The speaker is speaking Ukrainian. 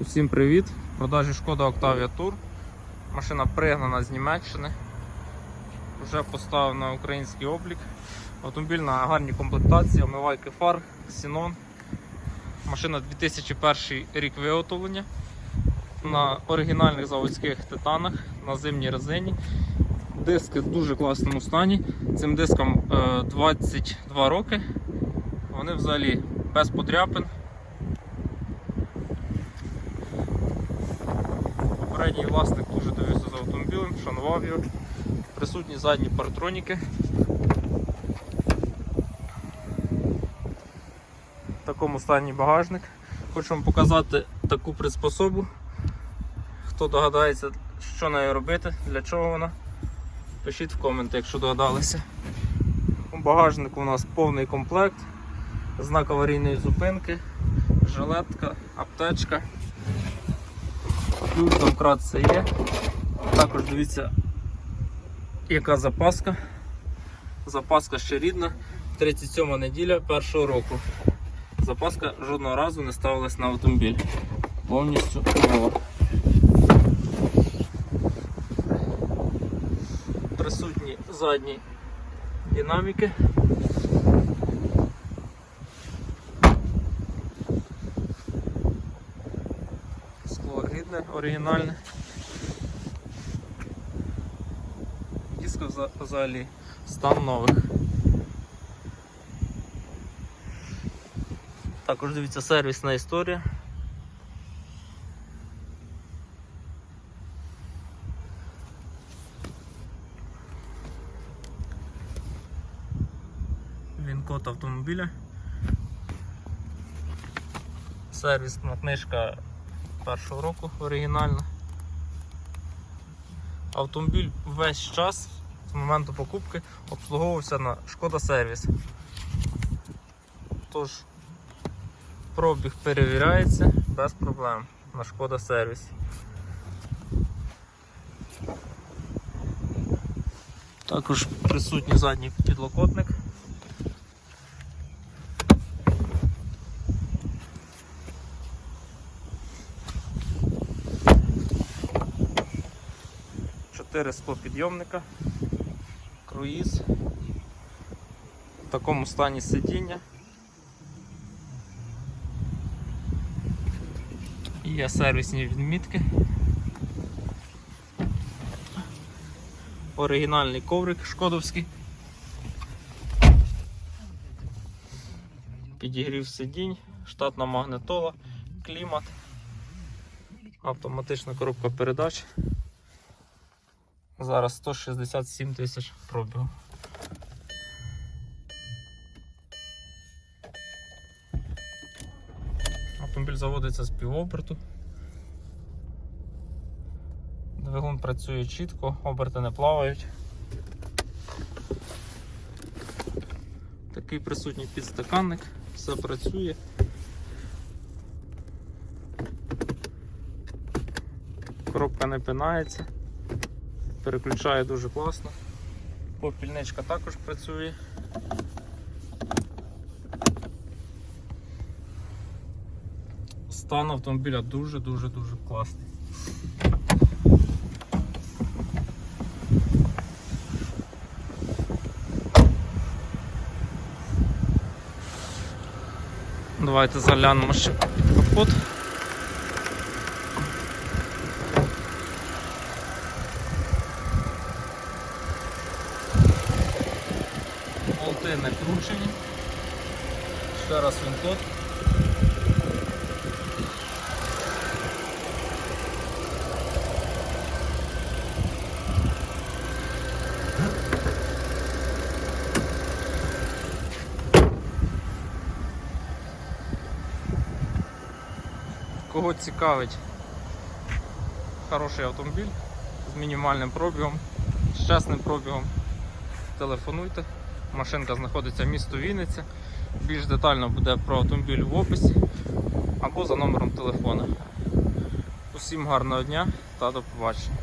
Усім привіт! В продажі шкода Octavia Tour. Машина пригнана з Німеччини. Вже поставлена на український облік. Автомобіль на гарній комплектації, омивайки фар, Xenon. Машина 2001 рік виготовлення. На оригінальних заводських титанах, на зимній резині. Диски в дуже класному стані. Цим дискам е, 22 роки. Вони взагалі без подряпин. Попередній власник дуже дивився за автомобілем, шанував його. Присутні задні партроніки. В такому стані багажник. Хочу вам показати таку приспособу. Хто догадається, що нею робити, для чого вона, пишіть в коменти, якщо догадалися. У багажнику у нас повний комплект, знак аварійної зупинки, жилетка, аптечка. Ключ домкрат є. Також дивіться, яка запаска. Запаска ще рідна. 37 неділя першого року. Запаска жодного разу не ставилась на автомобіль. Повністю нова. Присутні задні динаміки. Скло рідне, оригінальне. Диски взагалі стан нових. Також дивіться сервісна історія. Він код автомобіля. Сервісна книжка першого року оригінальна. Автомобіль весь час з моменту покупки обслуговувався на Шкода сервіс. Тож пробіг перевіряється без проблем на Шкода сервіс. Також присутній задній підлокотник. Чотири склопідйомника, круїз, в такому стані сидіння. Є сервісні відмітки. Оригінальний коврик шкодовський. Підігрів сидінь, штатна магнитола, клімат, автоматична коробка передач. Зараз 167 тисяч пробігу. Автомобіль заводиться з півоберту. Двигун працює чітко, оберти не плавають. Такий присутній підстаканник, все працює. Коробка не пинається, переключає дуже класно. Попільничка також працює. Стан автомобіля дуже-дуже дуже класний. Давайте заглянемо ще під капот. Болти не кручені. Ще раз він тут. Кого цікавить хороший автомобіль з мінімальним пробігом, з чесним пробігом, телефонуйте. Машинка знаходиться в місто Вінниця. Більш детально буде про автомобіль в описі або за номером телефона. Усім гарного дня та до побачення.